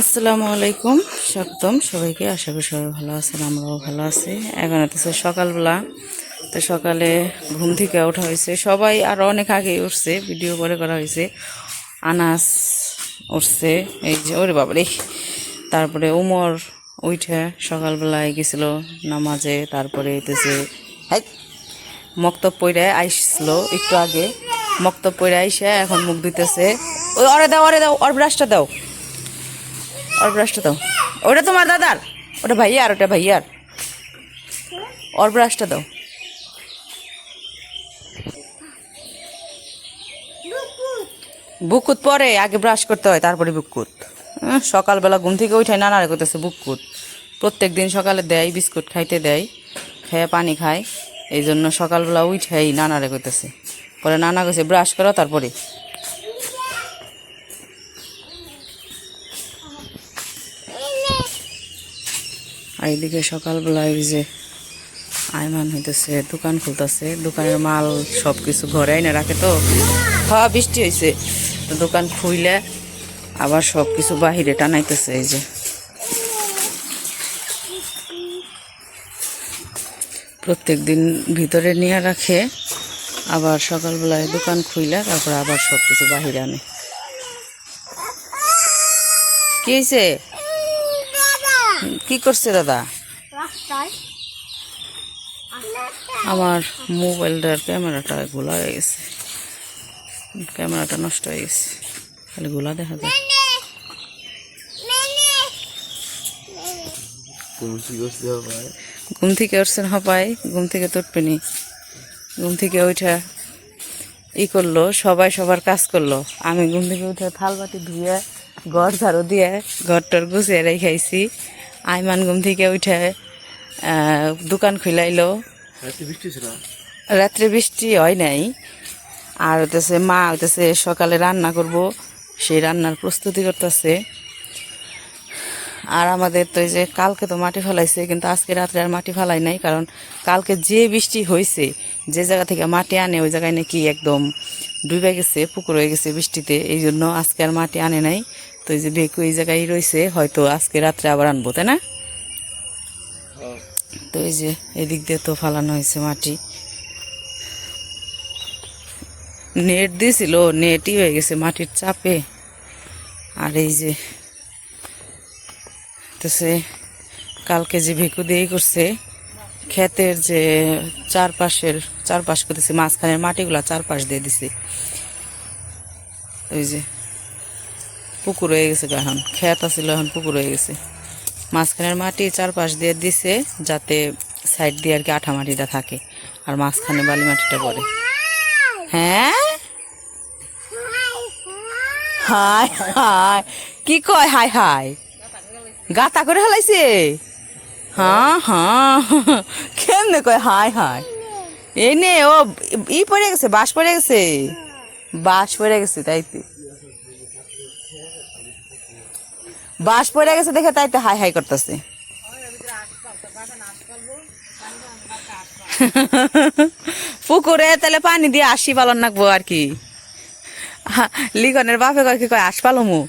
আসসালামু আলাইকুম, সপ্তম। সবাইকে আশা করি সবাই ভালো আছেন, আমরাও ভালো আছি। এখন হচ্ছে সকালবেলা। তো সকালে ঘুম থেকে ওঠা হয়েছে। সবাই আরও অনেক আগে উঠছে, ভিডিও করে করা হয়েছে। আনাস উঠছে, এই যে, ওরে বাবারে। তারপরে উমর উঠে সকালবেলায় গেছিল নামাজে। তারপরে হাই, মক্তব পইরা আইসছিল একটু আগে। মক্তব পইরা আইসে এখন মুখ দিতেছে ওই অরে দাও অরে দাও অর ব্রাশটা দাও। দাও। ওটা তোমার দাদার? ওটা ভাইয়ার ওটা ভাইয়ার। ওর ব্রাশটা দাও। বুকুত পরে, আগে ব্রাশ করতে হয়, তারপরে বুকুত। সকালবেলা ঘুম থেকে উঠে নানারে করতেছে বুকুত। প্রত্যেক দিন সকালে দেয়, বিস্কুট খাইতে দেয় খেয়ে পানি খায়। এই জন্য সকালবেলা উঠেই নানারে করতেছে। পরে নানা কইছে ব্রাশ করো, তারপরে এইদিকে সকালবেলা ওই যে আয়মান হইতেছে, দোকান খুলতেছে, দোকানের মাল সব কিছু ঘরে এনে রাখে তো। হওয়া বৃষ্টি হয়েছে তো দোকান খুইলে আবার সব কিছু বাহিরে টানাইতেছে এই যে। প্রত্যেক দিন ভিতরে নিয়ে রাখে, আবার সকালবেলায় দোকান খুইলে তারপর আবার সব কিছু বাহিরে আনে। কি হয়েছে কি করছে দাদা? আমার মোবাইলটার ক্যামেরাটা গোলা হয়ে গেছে। ক্যামেরাটা নষ্ট হয়ে গেছে। খালি গোলা দেখা যায়। ঘুম থেকে উঠছেন হপাই ঘুম থেকে তো উঠবেনি ঘুম থেকে উঠে ই করল সবাই সবার কাজ করল। আমি ঘুম থেকে উঠে থাল বাটি ধুয়ে ঘর ঝাড়ু দিয়ে ঘরটার গুছিয়ে রেখাইছি আইমান ঘুম থেকে উঠে দোকান খুলাইলো। রাত্রে বৃষ্টি হয় নাই। আর হইতেছে মা হইতেছে সকালে রান্না করব সেই রান্নার প্রস্তুতি করতেছে। আর আমাদের তো এই যে কালকে তো মাটি ফেলাইছে কিন্তু আজকে রাত্রে আর মাটি ফেলাই নাই কারণ কালকে যে বৃষ্টি হয়েছে যে জায়গা থেকে মাটি আনে ওই জায়গায় নাকি একদম ডুবে গেছে পুকুর হয়ে গেছে বৃষ্টিতে এই জন্য আজকে আর মাটি আনে নাই। তো এই যে বেকু এই জায়গায় রয়েছে, হয়তো আজকে রাত্রে আবার আনব, তাই না? তো এই যে এদিক দিয়ে তো ফালানো হয়েছে মাটি। নেট দিয়েছিল, নেটই হয়ে গেছে মাটির চাপে। আর এই যে, তো সে কালকে যে ভেকু দিয়েই করছে, ক্ষেতের যে চারপাশের, চারপাশ করতেছে, মাঝখানের মাটিগুলা চারপাশ দিয়ে দিছে। ওই যে পুকুর হয়ে গেছে এখন। ক্ষেত আছিল, এখন পুকুর হয়ে গেছে। মাঝখানের মাটি চারপাশ দিয়ে দিছে, যাতে সাইড দিয়ে আর কি আঠা মাটিটা থাকে, আর মাঝখানে বালি মাটিটা পড়ে। হ্যাঁ? হাই হাই কি কয় হাই হাই গাতা করে হেলাইছে? হ্যাঁ হ্যাঁ কেমনে কয় হাই হাই এই নে, ও, ই পড়ে গেছে বাস পড়ে গেছে। বাস পড়ে গেছে, তাইতে। বাস পড়ে গেছে দেখে তাইতে হাই হাই করতেছে। পুকুরে তাহলে পানি দিয়ে আসি পালন রাখব আর কি। লিগনের বাপে কয় কি কয় আস পালমু?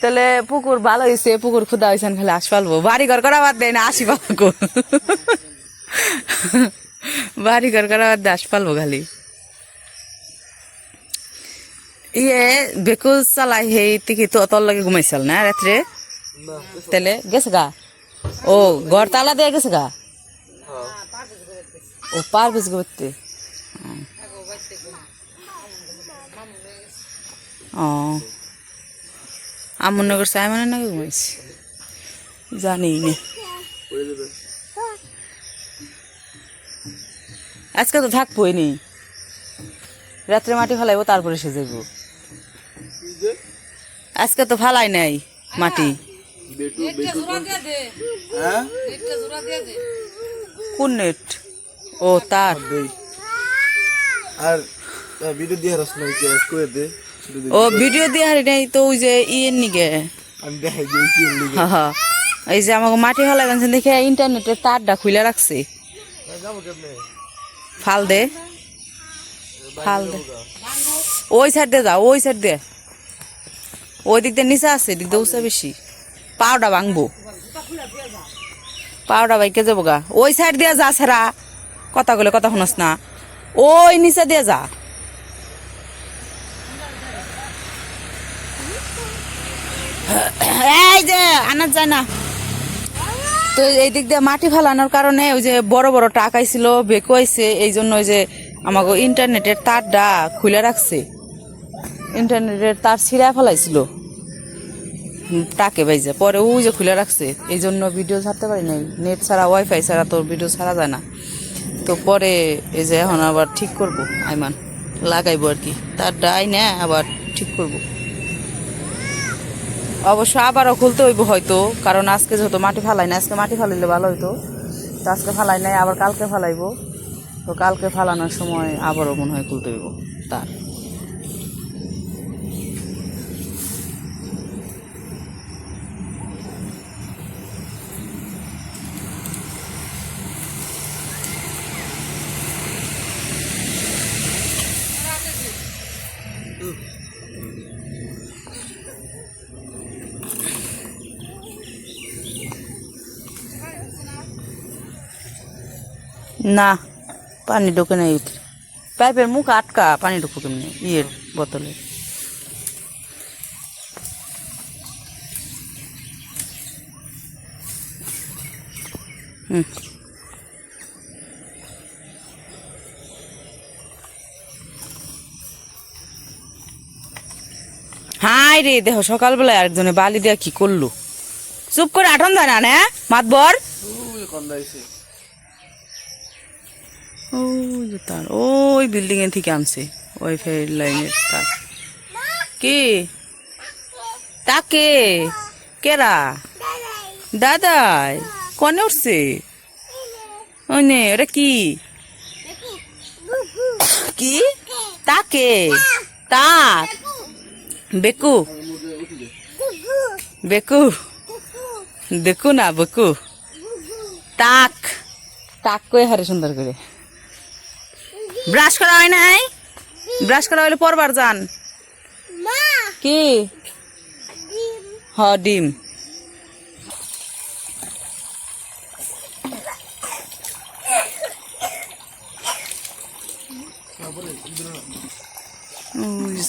তাহলে পুকুর ভালো হয়েছে পুকুর খুদা হয়েছে খালি আস পালবো। বাড়ি ঘর করা বাদ দেয় না আসি পালবো। বাড়ি ঘর করা বাদ দিয়ে আস পালবো খালি। ইয়ে বেকু চালাই সেই তো তোর লাগে ঘুমাইছিল না রাত্রে? তাহলে গেছে গা? ও, ঘর তালা দিয়ে গেছে গা? ও, পার বেশ করতে ও আমন নগর সাইমনের নাকি ঘুমাইছি? জানি না। আজকে তো থাকবোই নি। রাত্রে মাটি ফেলাইবো, তারপরে সে যাইব আজকে তো ফালাই নাই মাটি। কোন নেট? ও তার। আর ভিডিও দিয়ে রাস কি করে দে। ও ভিডিও দিয়ে হারি নাই তো ওই যে ইয়ের নিগে। আমি দেখাই যে কি লিখে হা হা। এই যে আমাকে মাটি ফেলাই বানছেন দেখে ইন্টারনেটের তারটা খুলে রাখছে। যাব ফাল দে। ফাল দে। ওই সাইড দিয়ে যা ওই সাইড দিয়ে। ওই দিক দিয়ে নিচে আছে এদিক দিয়ে উঁচা বেশি। পাউডা ভাঙবো। পাউডা বাইকে যাব গা। ওই সাইড দিয়ে যা সেরা। কথা বলে কথা শুনস না। ওই নিচে দিয়ে যা। এই যে আনার যায় না। তো এই দিক দিয়ে মাটি ফেলানোর কারণে ওই যে বড় বড় টাক আইছিল, বেকু আইছে, এই জন্য ওই যে আমাকে ইন্টারনেটের তারটা খুলে রাখছে। ইন্টারনেটের তার ছিঁড়া ফেলাইছিল। টাকে বাইজে। পরে ও যে খুলে রাখছে, এই জন্য ভিডিও ছাড়তে পারি নাই। নেট ছাড়া ওয়াইফাই ছাড়া তোর ভিডিও ছাড়া যায় না। তো পরে এই যে এখন আবার ঠিক করব, আইমান। লাগাইবো আর কি। তার ডাই না, আবার ঠিক করব। অবশ্য আবারও খুলতে হইব হয়তো, কারণ আজকে যেহেতু মাটি ফালাই না, আজকে মাটি ফালাইলে ভালো হইতো। তো আজকে ফালাই নাই, আবার কালকে ফালাইবো। তো কালকে ফালানোর সময় আবারও মনে হয় খুলতে হইব। তার না, পানি ঢোকে না ইট পাইপের মুখ আটকা, পানি ঢুকবো কেমনি? ইয়ের বোতলে। হাই রে, দেহ, সকালবেলায় আরেকজনে বালি দেয়া কি করল? চুপ করে আটন যায় না না মাতবর। ওই যে তার, ওই বিল্ডিং এর থেকে আনছে ওয়াইফাই লাইনের তার। কে? তাকে? কেরা? দাদাই। কনে উঠছে? ওই নে ওটা কি? কি? তাকে? তাক বেকু। বেকু। বেকু না, বেকু। তাক। তাক কয়ে হারে সুন্দর করে। ব্রাশ করা হয় নাই? ব্রাশ করা হলে পরবার যান। কি? হ ডিম।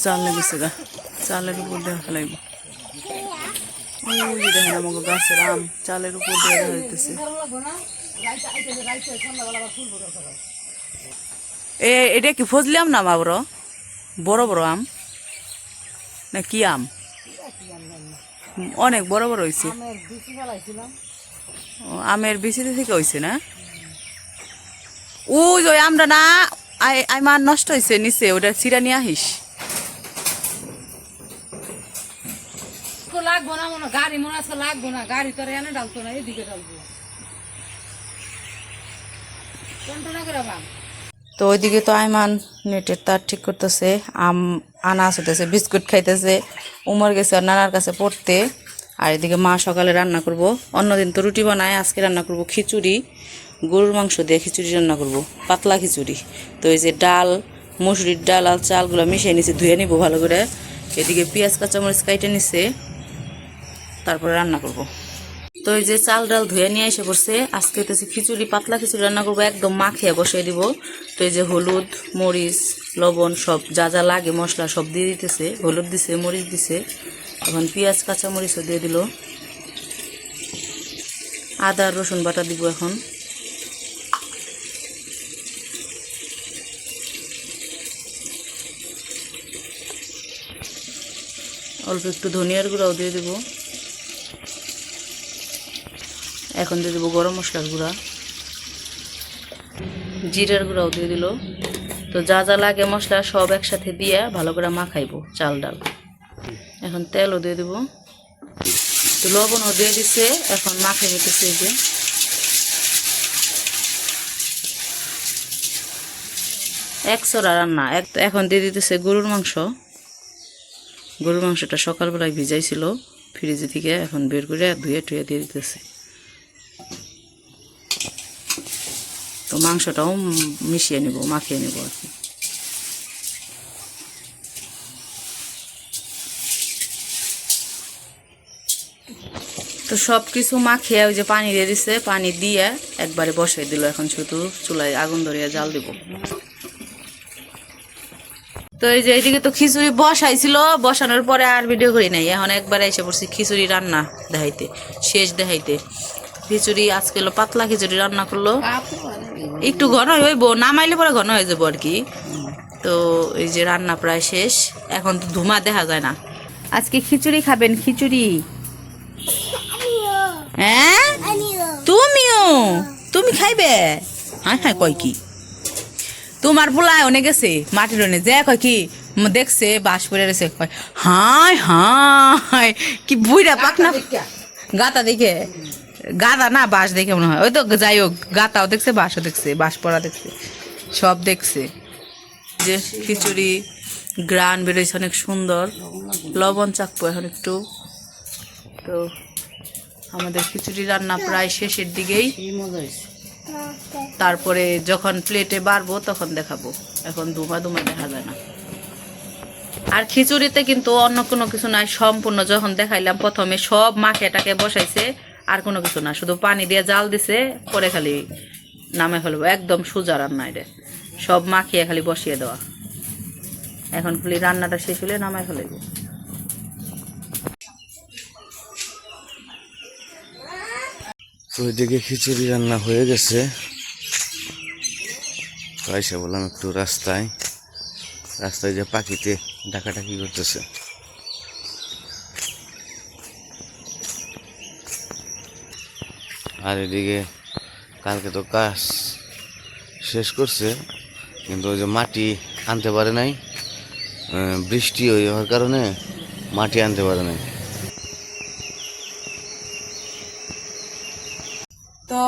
চাল লেগেছে গা চালের উপর দেখা ওই দেখেন আমাকে গাছের আম চালের উপর দিয়ে দেখা যাইতেছে এ, এটা কি ফজলি আম না বাবর? বড় বড় আম? না কি আম? অনেক বড় বড় হয়েছে আমের বিচি থেকে হয়েছে না? ওই ওই আমরা না, আই নষ্ট হয়েছে নিচে, ওটা চিরা নিয়ে আহিস। লাগবো না মনে গাড়ি মনে আছে লাগবো না, গাড়ি তোর এনে ডালতো না, এদিকে ডালবো কোনটা না করে তো ওইদিকে তো আইমান নেটের তার ঠিক করতেছে, আম আনাজ হইতেছে বিস্কুট খাইতেছে, উমর গেছে আর নানার কাছে পড়তে। আর এদিকে মা সকালে রান্না করব। অন্যদিন তো রুটি বানায়, আজকে রান্না করব খিচুড়ি, গরুর মাংস দিয়ে খিচুড়ি রান্না করব, পাতলা খিচুড়ি। তো এই যে ডাল, মুসুরির ডাল আর চালগুলো মিশিয়ে নিছে, ধুয়ে নিব ভালো করে। এদিকে পেঁয়াজ, কাঁচামরিচ কাইটে নিছে, তারপরে রান্না করব। তো এই যে চাল ডাল ধুয়ে নিয়ে এসে পড়ছে। আজকে হইতেছে খিচুড়ি, পাতলা খিচুড়ি রান্না করব, একদম মাখিয়ে বসিয়ে দিব। তো এই যে হলুদ, মরিচ, লবণ সব যা যা লাগে, মশলা সব দিয়ে দিতেছে। হলুদ দিছে, মরিচ দিছে। এখন পেঁয়াজ কাঁচা মরিচও দিয়ে দিল। আদা, রসুন বাটা দিব এখন। অল্প একটু ধনিয়ার গুঁড়াও দিয়ে দেবো। এখন দিয়ে দেবো গরম মশলার গুঁড়া। জিরার গুঁড়াও দিয়ে দিল। তো যা যা লাগে মশলা সব একসাথে দিয়ে ভালো করে মাখাইবো চাল ডাল। এখন তেলও দিয়ে দেবো। তো লবণও দিয়ে দিছে, এখন মাখাই নিতেছে এই যে। একশোরা রান্না, এক এখন দিয়ে দিতেছে গরুর মাংস। গরুর মাংসটা সকালবেলায় ভিজাইছিল, ফ্রিজে থেকে এখন বের করে ধুয়ে টুয়ে দিয়ে দিতেছে। তো মাংসটাও মিশিয়ে নিব, মাখিয়ে নিব আর কি। তো সব কিছু মাখিয়ে ওই যে পানি দিয়ে দিছে, পানি দিয়ে একবারে বসাই দিল এখন শুধু চুলায় আগুন ধরিয়ে জাল দিব। তো এই যে এইদিকে তো খিচুড়ি বসাইছিল, বসানোর পরে আর ভিডিও করি নাই। এখন একবারে এসে পড়ছি খিচুড়ি রান্না দেখাইতে, শেষ দেখাইতে। খিচুড়ি আজকে পাতলা খিচুড়ি রান্না করল। একটু ঘন হইব নামাইলে পরে ঘন হয়ে যাব আর কি। তো এই যে রান্না প্রায় শেষ এখন তো ধুমা দেখা যায় না। আজকে খিচুড়ি খাবেন খিচুড়ি। হ্যাঁ? তুমিও? তুমি খাইবে? হ্যাঁ হ্যাঁ কয় কি? তোমার পোলায় অনেক গেছে মাটির অনেক। যে কয় কি দেখছে বাস পরে রয়েছে কয় হাই হাই কি বুইরা পাক না গাতা দেখে। গাদা না বাস দেখে মনে হয়। ওই তো যাই হোক গাতাও দেখছে বাসও দেখছে বাস পড়া দেখছে, সব দেখছে। যে খিচুড়ি, গ্রান বেরোইছে, অনেক সুন্দর। লবণ চাকবো এখন একটু। তো আমাদের খিচুড়ি রান্না প্রায় শেষের দিকেই। তারপরে যখন প্লেটে বাড়বো, তখন দেখাবো। এখন দুমা দুমা দেখা যায় না। আর খিচুড়িতে কিন্তু অন্য কোনো কিছু নাই, সম্পূর্ণ যখন দেখাইলাম, প্রথমে সব মাখেটাকে বসাইছে। আর কোনো কিছু না, শুধু পানি দিয়ে জাল দিছে, পরে খালি নামে ফেলব একদম সোজা রান্না এটা। সব মাখিয়ে খালি বসিয়ে দেওয়া। এখন খালি রান্নাটা শেষ হলে নামায় ফেলব ওইদিকে খিচুড়ি রান্না হয়ে গেছে। বললাম একটু রাস্তায়। রাস্তায় যে পাখিতে ডাকাডাকি করতেছে। আর এদিকে কালকে তো কাজ শেষ করছে কিন্তু ওই যে মাটি আনতে পারে নাই আহ, বৃষ্টি হয়ে যাওয়ার কারণে মাটি আনতে পারে নাই। তো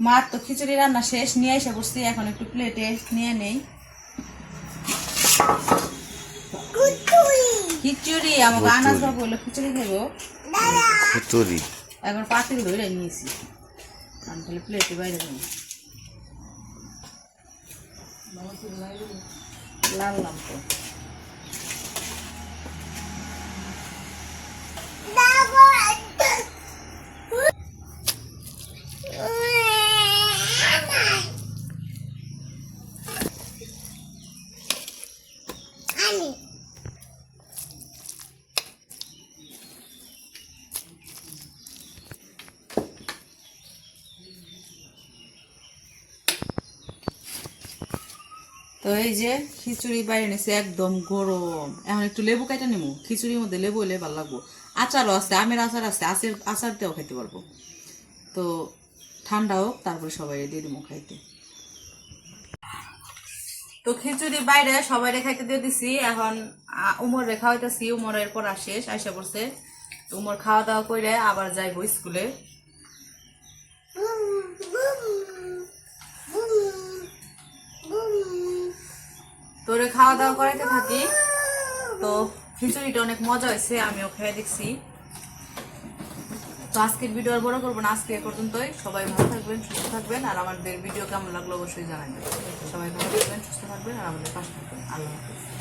মার তো খিচুড়ি রান্না শেষ নিয়ে এসে বসছি এখন একটু প্লেটে নিয়ে নেই। খিচুড়ি। আমাকে আনাজ বাবু বলল খিচুড়ি খাব খিচুড়ি। এখন পাতিল ধরে নিয়েছি। আমি তাহলে প্লেটে বাইরে যাব। লাল তো। তো এই যে খিচুড়ি বাইরে নিছে একদম গরম। এখন একটু লেবু কাটা নেব খিচুড়ির মধ্যে লেবু হলে ভালো লাগবো। আচারও আছে, আমের আচার আছে, আচার আচার খাইতে পারব। তো ঠান্ডা হোক, তারপরে সবাই দিয়ে দিব খাইতে। তো খিচুড়ি বাইরে সবাই খাইতে দিয়ে দিছি। এখন উমর রেখা হইতেছি উমরের পড়া শেষ, আইসা পড়ছে। উমর খাওয়া দাওয়া করে আবার যাইবো স্কুলে। তোরে খাওয়া দাওয়া করাইতে থাকি। তো খিচুড়িটা অনেক মজা হয়েছে, আমিও খেয়ে দেখছি। তো আজকের ভিডিও আর বড় করব না, আজকে এ পর্যন্তই। সবাই ভালো থাকবেন, সুস্থ থাকবেন, আর আমাদের ভিডিও কেমন লাগল অবশ্যই জানাবেন। সবাই ভালো থাকবেন, সুস্থ থাকবেন, আর আমাদের পাশে থাকবেন। আল্লাহ হাফিজ।